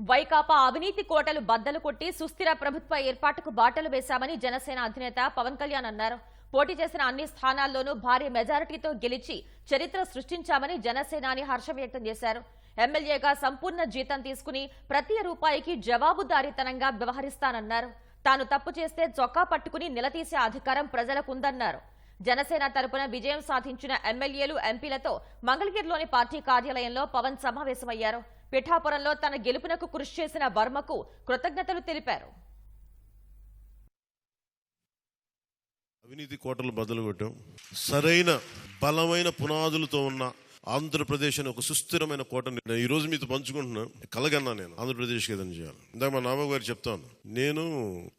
వైకాపా అవినీతి కోటలు బద్దలు కొట్టి సుస్థిర ప్రభుత్వ ఏర్పాటుకు బాటలు వేశామని జనసేన అధినేత పవన్ కళ్యాణ్ అన్నారు. పోటీ చేసిన అన్ని స్థానాల్లోనూ భారీ మెజారిటీతో గెలిచి చరిత్ర సృష్టించామని జనసేనాని హర్షం వ్యక్తం చేశారు. ఎమ్మెల్యేగా సంపూర్ణ జీతం తీసుకుని ప్రతి రూపాయికి జవాబుదారీతనంగా వ్యవహరిస్తానన్నారు. తాను తప్పు చేస్తే చొక్కా పట్టుకుని నిలదీసే అధికారం ప్రజలకుందన్నారు. జనసేన తరపున విజయం సాధించిన ఎమ్మెల్యేలు ఎంపీలతో మంగళగిరిలోని పార్టీ కార్యాలయంలో పవన్ సమావేశమయ్యారు. పిఠాపురంలో తన గెలుపునకు కృషి చేసిన వర్మకు కృతజ్ఞతలు తెలిపారు. అవినీతి కోటలు బదులుగొట్టాం. సరైన బలమైన పునాదులతో ఉన్న ఆంధ్రప్రదేశ్ అని ఒక సుస్థిరమైన కోట నేను ఈ రోజు మీతో పంచుకుంటున్నాను కలగన్నా నేను ఆంధ్రప్రదేశ్కి ఏదైనా చేయాలి. ఇందాక మా నాన్న గారు చెప్తాను నేను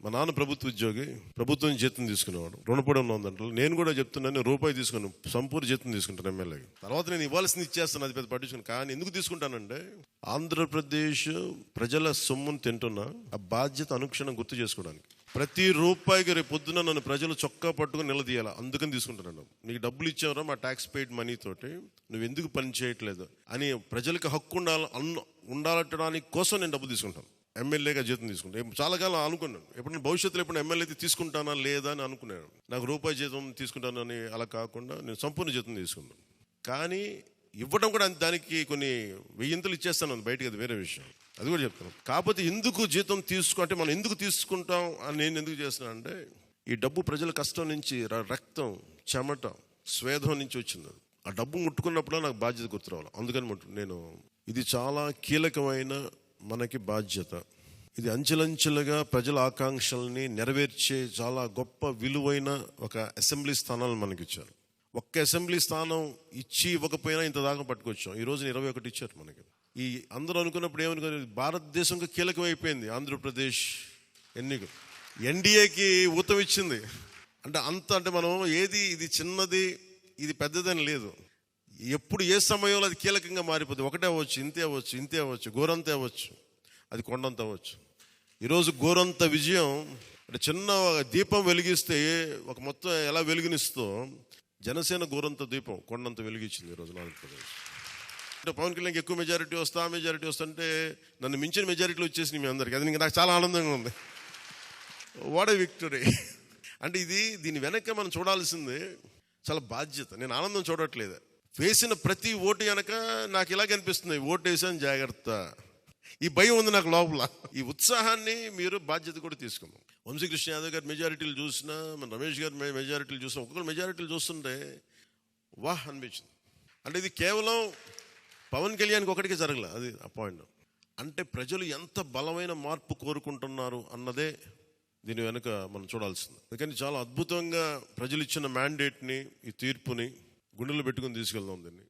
మా నాన్న ప్రభుత్వ ఉద్యోగి ప్రభుత్వం జీతం తీసుకునేవాడు. రుణపడి ఉన్న ఉందంటే నేను కూడా చెప్తున్నాను రూపాయి తీసుకున్నాను సంపూర్ణ జీతం తీసుకుంటాను ఎమ్మెల్యే తర్వాత నేను ఇవ్వాల్సింది ఇచ్చేస్తాను అది పెద్ద పట్టించుకుని. కానీ ఎందుకు తీసుకుంటానంటే ఆంధ్రప్రదేశ్ ప్రజల సొమ్మును తింటున్నా ఆ బాధ్యత అనుక్షణం గుర్తు చేసుకోవడానికి. ప్రతి రూపాయికి రేపు పొద్దున నన్ను ప్రజలు చొక్కా పట్టుకుని నిలదీయాలి? అందుకని తీసుకుంటున్నాను నీకు డబ్బులు ఇచ్చావరా మా ట్యాక్స్ పెయిడ్ మనీ తోటి. నువ్వు ఎందుకు పని చేయట్లేదు? అని ప్రజలకు హక్కు ఉండాలి అన్న ఉండాలట్టడానికి కోసం నేను డబ్బు తీసుకుంటాను. ఎమ్మెల్యేగా జీతం తీసుకుంటాను. చాలా కాలం అనుకున్నాను. ఎప్పుడైనా భవిష్యత్తులో ఎప్పుడు ఎమ్మెల్యే అయితే తీసుకుంటానా లేదా అని అనుకున్నాను. నాకు రూపాయి జీతం తీసుకుంటానని అలా కాకుండా నేను సంపూర్ణ జీతం తీసుకున్నాను. కానీ ఇవ్వడం కూడా దానికి కొన్ని వెయ్యింతలు ఇచ్చేస్తాను. బయటకి అది వేరే విషయం. అది కూడా చెప్తాను కాకపోతే ఎందుకు జీతం తీసుకుంటే మనం ఎందుకు తీసుకుంటాం అని నేను ఎందుకు చేస్తున్నాను అంటే ఈ డబ్బు ప్రజల కష్టం నుంచి రక్తం చెమట స్వేదం నుంచి వచ్చింది. ఆ డబ్బు ముట్టుకున్నప్పుడు నాకు బాధ్యత గుర్తు రావాలి. అందుకని నేను ఇది చాలా కీలకమైన మనకి బాధ్యత. ఇది అంచెలంచెలుగా ప్రజల ఆకాంక్షల్ని నెరవేర్చే చాలా గొప్ప విలువైన ఒక అసెంబ్లీ స్థానాలు మనకి ఇచ్చారు ఒక్క అసెంబ్లీ స్థానం ఇచ్చి ఇవ్వకపోయినా ఇంత దాకా పట్టుకొచ్చాం. ఈ రోజున ఇరవై ఒకటి ఇచ్చారు మనకి. ఈ అందరూ అనుకున్నప్పుడు ఏమనుకున్నారు? కీలకం కీలకమైపోయింది ఆంధ్రప్రదేశ్ ఎన్నిక. ఎన్డీఏకి ఊతం ఇచ్చింది. అంటే అంత అంటే మనం ఏది ఇది చిన్నది ఇది పెద్దదని లేదు. ఎప్పుడు ఏ సమయంలో అది కీలకంగా మారిపోతుంది ఒకటే అవ్వచ్చు ఇంతే అవ్వచ్చు ఇంతే అవ్వచ్చు గోరంతే అవ్వచ్చు అది కొండంత అవ్వచ్చు. ఈరోజు గోరంత విజయం అంటే చిన్న దీపం వెలిగిస్తే ఒక మొత్తం ఎలా వెలుగునిస్తో జనసేన గోరంత దీపం కొండంత వెలిగించింది ఈరోజు ఆంధ్రప్రదేశ్. అంటే పవన్ కళ్యాణ్ ఎక్కువ మెజారిటీ వస్తా మెజారిటీ వస్తుంటే నన్ను మించిన మెజారిటీలు వచ్చేసినాయి మీ అందరికి. అది ఇంకా నాకు చాలా ఆనందంగా ఉంది. వాట్ విక్టరీ అంటే ఇది దీని వెనక మనం చూడాల్సింది చాలా బాధ్యత. నేను ఆనందం చూడట్లేదు. వేసిన ప్రతి ఓటు వెనక నాకు ఇలాగ అనిపిస్తుంది. ఓటు వేసాను జాగ్రత్త. ఈ భయం ఉంది నాకు లోపల. ఈ ఉత్సాహాన్ని మీరు బాధ్యత కూడా తీసుకున్నాం వంశీకృష్ణ యాదవ్ గారి మెజారిటీలు చూసినా మన రమేష్ గారి మెజారిటీలు చూసినా ఒక్కొక్కరు మెజారిటీలు చూస్తుంటే వాహ్ అనిపించింది. అంటే ఇది కేవలం పవన్ కళ్యాణ్కి ఒకటికి జరగలే అది ఆ పాయింట్ అంటే ప్రజలు ఎంత బలమైన మార్పు కోరుకుంటున్నారు అన్నదే దీని వెనుక మనం చూడాల్సింది. అందుకని చాలా అద్భుతంగా ప్రజలు ఇచ్చిన మ్యాండేట్ని ఈ తీర్పుని గుండెలు పెట్టుకుని తీసుకెళ్దాం దీన్ని.